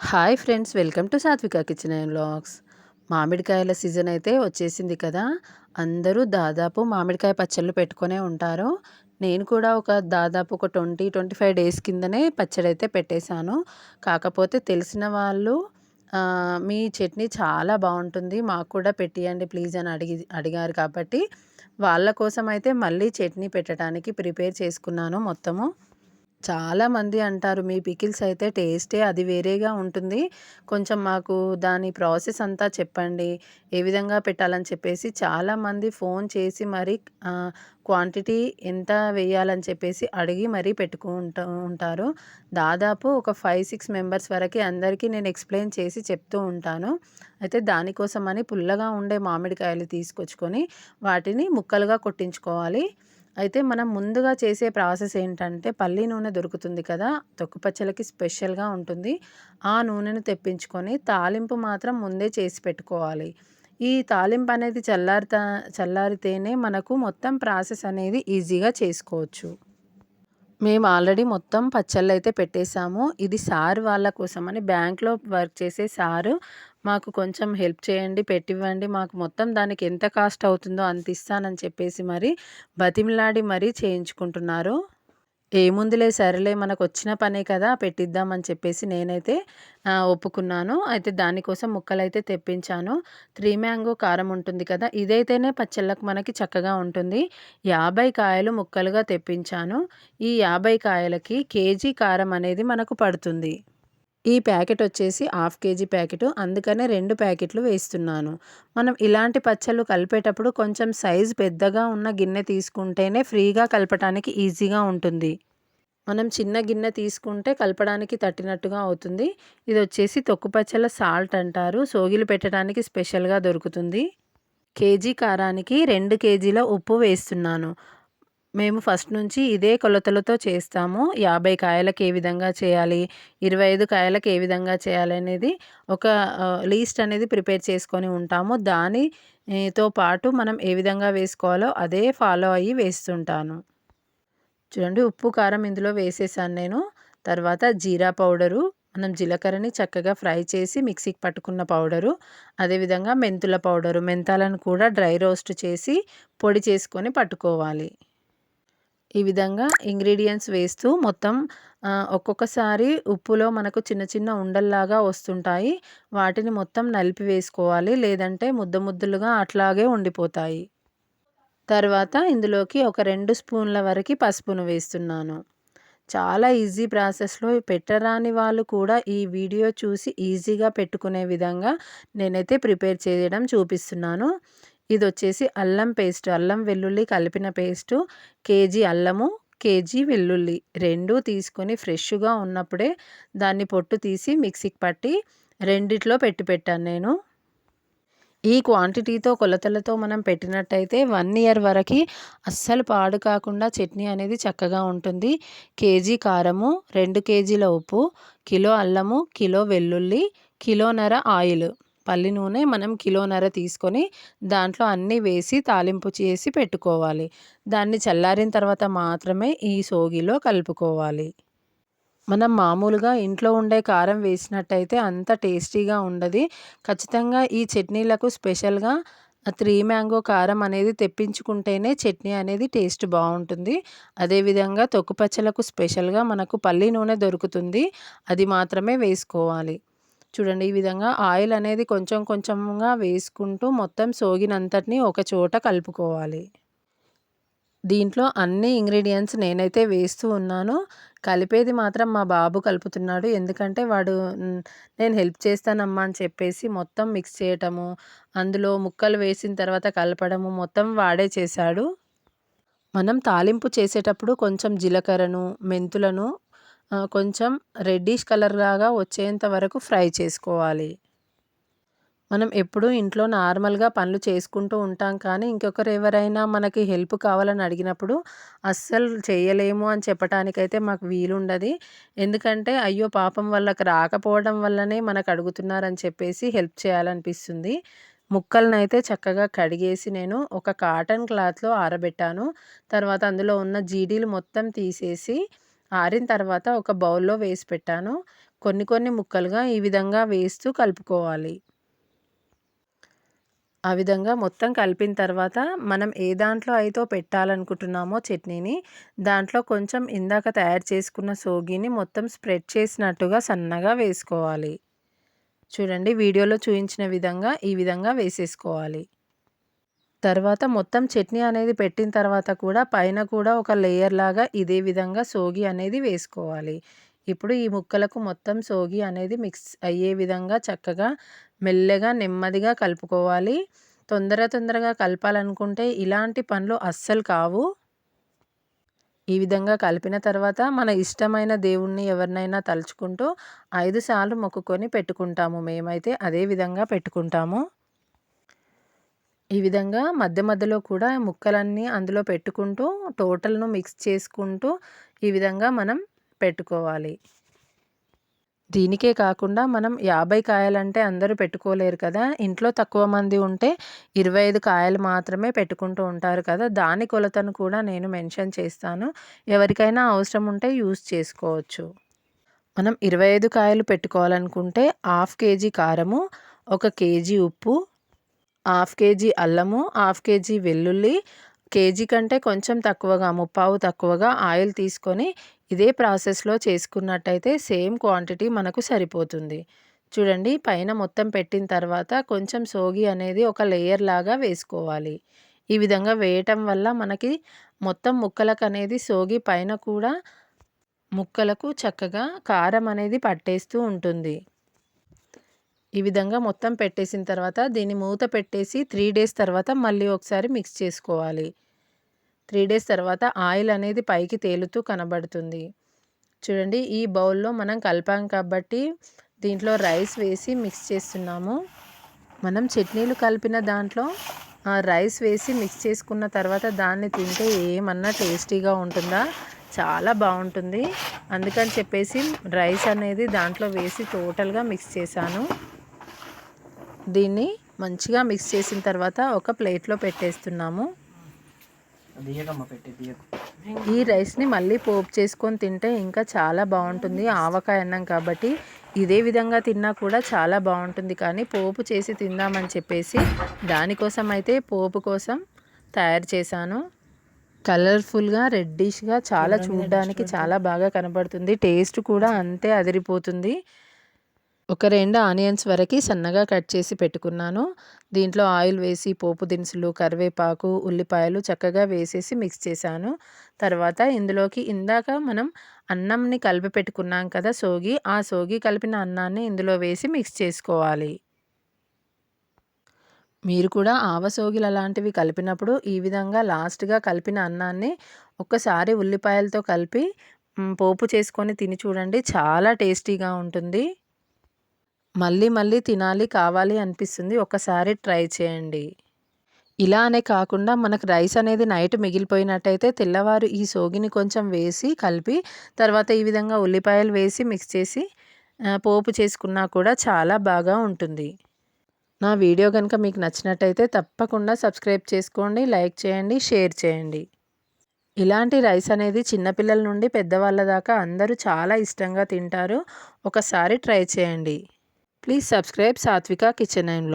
Hi friends welcome to Satvika kitchen and blogs మామిడికాయల season అయితే వచ్చేసింది కదా. అందరూ దాదాపు మామిడికాయ పచ్చళ్ళు పెట్టుకునే ఉంటారు. నేను కూడా ఒక దాదాపు ఒక ట్వంటీ ట్వంటీ ఫైవ్ డేస్ కిందనే పచ్చడి అయితే పెట్టేశాను. కాకపోతే తెలిసిన వాళ్ళు మీ చట్నీ చాలా బాగుంటుంది మాకు కూడా పెట్టియండి ప్లీజ్ అని అడిగి అడిగారు కాబట్టి వాళ్ళ కోసం అయితే మళ్ళీ చట్నీ పెట్టడానికి ప్రిపేర్ చేసుకున్నాను మొత్తము. చాలామంది అంటారు మీ పికిల్స్ అయితే టేస్టే అది వేరేగా ఉంటుంది. కొంచెం మాకు దాని ప్రాసెస్ అంతా చెప్పండి. ఏ విధంగా పెట్టాలని చెప్పేసి చాలామంది ఫోన్ చేసి మరి క్వాంటిటీ ఎంత వేయాలని చెప్పేసి అడిగి మరీ పెట్టుకుంటూ ఉంటారు. దాదాపు ఒక ఫైవ్ సిక్స్ మెంబర్స్ వరకు అందరికీ నేను ఎక్స్ప్లెయిన్ చేసి చెప్తూ ఉంటాను. అయితే దానికోసం అని పుల్లగా ఉండే మామిడికాయలు తీసుకొచ్చుకొని వాటిని ముక్కలుగా కొట్టించుకోవాలి. అయితే మనం ముందుగా చేసే ప్రాసెస్ ఏంటంటే పల్లి నూనె దొరుకుతుంది కదా తొక్కుపచ్చలకి స్పెషల్గా ఉంటుంది. ఆ నూనెను తెప్పించుకొని తాలింపు మాత్రం ముందే చేసి పెట్టుకోవాలి. ఈ తాలింపు అనేది చల్లారిత చల్లారితేనే మనకు మొత్తం ప్రాసెస్ అనేది ఈజీగా చేసుకోవచ్చు. మేము ఆల్రెడీ మొత్తం పచ్చళ్ళు అయితే పెట్టేశాము ఇది సార్ వాళ్ళ కోసమని బ్యాంక్లో వర్క్ చేసే సారు మాకు కొంచెం హెల్ప్ చేయండి పెట్టివ్వండి. మాకు మొత్తం దానికి ఎంత కాస్ట్ అవుతుందో అంత ఇస్తానని చెప్పేసి మరి బతిమిలాడి మరీ చేయించుకుంటున్నారు. ఏముందిలే సరేలే మనకు వచ్చిన పనే కదా పెట్టిద్దామని చెప్పేసి నేనైతే ఒప్పుకున్నాను. అయితే దానికోసం ముక్కలైతే తెప్పించాను. త్రీ మ్యాంగో కారం ఉంటుంది కదా ఇదైతేనే పచ్చళ్ళకు మనకి చక్కగా ఉంటుంది. యాభై కాయలు ముక్కలుగా తెప్పించాను. ఈ యాభై కాయలకి కేజీ కారం అనేది మనకు పడుతుంది. ఈ ప్యాకెట్ వచ్చేసి హాఫ్ కేజీ ప్యాకెట్. అందుకనే రెండు ప్యాకెట్లు వేస్తున్నాను. మనం ఇలాంటి పచ్చళ్ళు కలిపేటప్పుడు కొంచెం సైజు పెద్దగా ఉన్న గిన్నె తీసుకుంటేనే ఫ్రీగా కలపటానికి ఈజీగా ఉంటుంది. మనం చిన్న గిన్నె తీసుకుంటే కలపడానికి తట్టినట్టుగా అవుతుంది. ఇది వచ్చేసి తొక్కు పచ్చళ్ళ సాల్ట్ అంటారు. సోగిలు పెట్టడానికి స్పెషల్గా దొరుకుతుంది. కేజీ కారానికి రెండు కేజీల ఉప్పు వేస్తున్నాను. మేము ఫస్ట్ నుంచి ఇదే కొలతలతో చేస్తాము. యాభై కాయలకు ఏ విధంగా చేయాలి? ఇరవై ఐదు కాయలకు ఏ విధంగా చేయాలి అనేది ఒక లీస్ట్ అనేది ప్రిపేర్ చేసుకొని ఉంటాము. దానితో పాటు మనం ఏ విధంగా వేసుకోవాలో అదే ఫాలో అయ్యి వేస్తుంటాను. చూడండి ఉప్పు కారం ఇందులో వేసేసాను నేను. తర్వాత జీరా పౌడరు మనం జీలకర్రని చక్కగా ఫ్రై చేసి మిక్సీకి పట్టుకున్న పౌడరు అదేవిధంగా మెంతుల పౌడరు మెంతాలను కూడా డ్రై రోస్ట్ చేసి పొడి చేసుకొని పట్టుకోవాలి. ఈ విధంగా ఇంగ్రీడియంట్స్ వేస్తూ మొత్తం ఒక్కొక్కసారి ఉప్పులో మనకు చిన్న చిన్న ఉండల్లాగా వస్తుంటాయి. వాటిని మొత్తం నలిపి వేసుకోవాలి. లేదంటే ముద్ద ముద్దలుగా అట్లాగే ఉండిపోతాయి. తర్వాత ఇందులోకి ఒక రెండు స్పూన్ల వరకు పసుపును వేస్తున్నాను. చాలా ఈజీ ప్రాసెస్లో పెట్టరాని వాళ్ళు కూడా ఈ వీడియో చూసి ఈజీగా పెట్టుకునే విధంగా నేనైతే ప్రిపేర్ చేయడం చూపిస్తున్నాను. ఇది వచ్చేసి అల్లం పేస్ట్ అల్లం వెల్లుల్లి కలిపిన పేస్టు కేజీ అల్లము కేజీ వెల్లుల్లి రెండు తీసుకొని ఫ్రెష్గా ఉన్నప్పుడే దాన్ని పొట్టు తీసి మిక్సీకి పట్టి రెండిట్లో పెట్టి పెట్టాను నేను. ఈ క్వాంటిటీతో కొలతలతో మనం పెట్టినట్టయితే వన్ ఇయర్ వరకు అస్సలు పాడు కాకుండా చట్నీ అనేది చక్కగా ఉంటుంది. కేజీ కారము రెండు కేజీల ఉప్పు కిలో అల్లము కిలో వెల్లుల్లి కిలోన్నర ఆయిల్. పల్లి నూనె మనం కిలోన్నర తీసుకొని దాంట్లో అన్నీ వేసి తాలింపు చేసి పెట్టుకోవాలి. దాన్ని చల్లారిన తర్వాత మాత్రమే ఈ సోగిలో కలుపుకోవాలి. మనం మామూలుగా ఇంట్లో ఉండే కారం వేసినట్టయితే అంత టేస్టీగా ఉండదు. ఖచ్చితంగా ఈ చట్నీలకు స్పెషల్గా త్రీ మ్యాంగో కారం అనేది తెప్పించుకుంటేనే చట్నీ అనేది టేస్ట్ బాగుంటుంది. అదేవిధంగా తొక్కుపచ్చలకు స్పెషల్గా మనకు పల్లి నూనె దొరుకుతుంది. అది మాత్రమే వేసుకోవాలి. చూడండి ఈ విధంగా ఆయిల్ అనేది కొంచెం కొంచెంగా వేసుకుంటూ మొత్తం సోగినంతటిని ఒక చోట కలుపుకోవాలి. దీంట్లో అన్ని ఇంగ్రీడియంట్స్ నేనైతే వేస్తూ ఉన్నాను. కలిపేది మాత్రం మా బాబు కలుపుతున్నాడు. ఎందుకంటే వాడు నేను హెల్ప్ చేస్తానమ్మా అని చెప్పేసి మొత్తం మిక్స్ చేయటము అందులో ముక్కలు వేసిన తర్వాత కలపడము మొత్తం వాడే చేశాడు. మనం తాలింపు చేసేటప్పుడు కొంచెం జీలకర్రను మెంతులను కొంచెం రెడ్డిష్ కలర్ లాగా వచ్చేంత వరకు ఫ్రై చేసుకోవాలి. మనం ఎప్పుడూ ఇంట్లో నార్మల్గా పనులు చేసుకుంటూ ఉంటాం కానీ ఇంకొకరు ఎవరైనా మనకి హెల్ప్ కావాలని అడిగినప్పుడు అస్సలు చేయలేము అని చెప్పటానికైతే మాకు వీలుండదు. ఎందుకంటే అయ్యో పాపం వాళ్ళకి రాకపోవడం వల్లనే మనకు అడుగుతున్నారని చెప్పేసి హెల్ప్ చేయాలనిపిస్తుంది. ముక్కలను అయితే చక్కగా కడిగేసి నేను ఒక కాటన్ క్లాత్లో ఆరబెట్టాను. తర్వాత అందులో ఉన్న జీడీలు మొత్తం తీసేసి ఆరిన తర్వాత ఒక బౌల్లో వేసి పెట్టాను. కొన్ని కొన్ని ముక్కలుగా ఈ విధంగా వేస్తూ కలుపుకోవాలి. ఆ విధంగా మొత్తం కలిపిన తర్వాత మనం ఏ దాంట్లో అయితే పెట్టాలనుకుంటున్నామో చట్నీని దాంట్లో కొంచెం ఇందాక తయారు చేసుకున్న సోగిని మొత్తం స్ప్రెడ్ చేసినట్టుగా సన్నగా వేసుకోవాలి. చూడండి వీడియోలో చూపించిన విధంగా ఈ విధంగా వేసేసుకోవాలి. తర్వాత మొత్తం చట్నీ అనేది పెట్టిన తర్వాత కూడా పైన కూడా ఒక లేయర్ లాగా ఇదే విధంగా సోగి అనేది వేసుకోవాలి. ఇప్పుడు ఈ ముక్కలకు మొత్తం సోగి అనేది మిక్స్ అయ్యే విధంగా చక్కగా మెల్లగా నెమ్మదిగా కలుపుకోవాలి. తొందర తొందరగా కలపాలనుకుంటే ఇలాంటి పనులు అస్సలు కావు. ఈ విధంగా కలిపిన తర్వాత మన ఇష్టమైన దేవుణ్ణి ఎవరినైనా తలుచుకుంటూ ఐదు సార్లు మొక్కుకొని పెట్టుకుంటాము. మేమైతే అదే విధంగా పెట్టుకుంటాము. ఈ విధంగా మధ్య మధ్యలో కూడా ముక్కలన్నీ అందులో పెట్టుకుంటూ టోటల్ను మిక్స్ చేసుకుంటూ ఈ విధంగా మనం పెట్టుకోవాలి. దీనికే కాకుండా మనం యాభై కాయలంటే అందరూ పెట్టుకోలేరు కదా. ఇంట్లో తక్కువ మంది ఉంటే ఇరవై ఐదు కాయలు మాత్రమే పెట్టుకుంటూ ఉంటారు కదా. దాని కొలతను కూడా నేను మెన్షన్ చేస్తాను. ఎవరికైనా అవసరం ఉంటే యూస్ చేసుకోవచ్చు. మనం ఇరవై ఐదు కాయలు పెట్టుకోవాలనుకుంటే హాఫ్ కేజీ కారము ఒక కేజీ ఉప్పు హాఫ్ కేజీ అల్లము హాఫ్ కేజీ వెల్లుల్లి కేజీ కంటే కొంచెం తక్కువగా ముప్పావు తక్కువగా ఆయిల్ తీసుకొని ఇదే ప్రాసెస్లో చేసుకున్నట్టయితే సేమ్ క్వాంటిటీ మనకు సరిపోతుంది. చూడండి పైన మొత్తం పెట్టిన తర్వాత కొంచెం సోగి అనేది ఒక లేయర్ లాగా వేసుకోవాలి. ఈ విధంగా వేయటం వల్ల మనకి మొత్తం ముక్కలకు అనేది సోగి పైన కూడా ముక్కలకు చక్కగా కారం అనేది పట్టేస్తూ ఉంటుంది. ఈ విధంగా మొత్తం పెట్టేసిన తర్వాత దీన్ని మూత పెట్టేసి త్రీ డేస్ తర్వాత మళ్ళీ ఒకసారి మిక్స్ చేసుకోవాలి. త్రీ డేస్ తర్వాత ఆయిల్ అనేది పైకి తేలుతూ కనబడుతుంది. చూడండి ఈ బౌల్లో మనం కలిపాం కాబట్టి దీంట్లో రైస్ వేసి మిక్స్ చేస్తున్నాము. మనం చట్నీలు కలిపిన దాంట్లో రైస్ వేసి మిక్స్ చేసుకున్న తర్వాత దాన్ని తింటే ఏమన్నా టేస్టీగా ఉంటుందా? చాలా బాగుంటుంది. అందుకని చెప్పేసి రైస్ అనేది దాంట్లో వేసి టోటల్గా మిక్స్ చేశాను. దీన్ని మంచిగా మిక్స్ చేసిన తర్వాత ఒక ప్లేట్లో పెట్టేస్తున్నాము. ఈ రైస్ని మళ్ళీ పోపు చేసుకొని తింటే ఇంకా చాలా బాగుంటుంది. ఆవకాయ అన్నం కాబట్టి ఇదే విధంగా తిన్నా కూడా చాలా బాగుంటుంది. కానీ పోపు చేసి తిందామని చెప్పేసి దానికోసం అయితే పోపు కోసం తయారు చేశాను. కలర్ఫుల్గా రెడ్డిష్గా చాలా చూడడానికి చాలా బాగా కనబడుతుంది. టేస్ట్ కూడా అంతే అదిరిపోతుంది. ఒక రెండు ఆనియన్స్ వరకు సన్నగా కట్ చేసి పెట్టుకున్నాను. దీంట్లో ఆయిల్ వేసి పోపు దినుసులు కరివేపాకు ఉల్లిపాయలు చక్కగా వేసేసి మిక్స్ చేశాను. తర్వాత ఇందులోకి ఇందాక మనం అన్నంని కలిపి పెట్టుకున్నాం కదా సోగి ఆ సోగి కలిపిన అన్నాన్ని ఇందులో వేసి మిక్స్ చేసుకోవాలి. మీరు కూడా ఆవసోగిలు అలాంటివి కలిపినప్పుడు ఈ విధంగా లాస్ట్గా కలిపిన అన్నాన్ని ఒక్కసారి ఉల్లిపాయలతో కలిపి పోపు చేసుకొని తిని చూడండి. చాలా టేస్టీగా ఉంటుంది. మళ్ళీ మళ్ళీ తినాలి కావాలి అనిపిస్తుంది. ఒకసారి ట్రై చేయండి. ఇలా అనే కాకుండా మనకు రైస్ అనేది నైట్ మిగిలిపోయినట్టయితే తెల్లవారు ఈ సోగిని కొంచెం వేసి కలిపి తర్వాత ఈ విధంగా ఉల్లిపాయలు వేసి మిక్స్ చేసి పోపు చేసుకున్నా కూడా చాలా బాగా ఉంటుంది. నా వీడియో కనుక మీకు నచ్చినట్టయితే తప్పకుండా సబ్స్క్రైబ్ చేసుకోండి లైక్ చేయండి షేర్ చేయండి. ఇలాంటి రైస్ అనేది చిన్నపిల్లల నుండి పెద్దవాళ్ళ దాకా అందరూ చాలా ఇష్టంగా తింటారు. ఒకసారి ట్రై చేయండి. Please subscribe Satvika kitchen and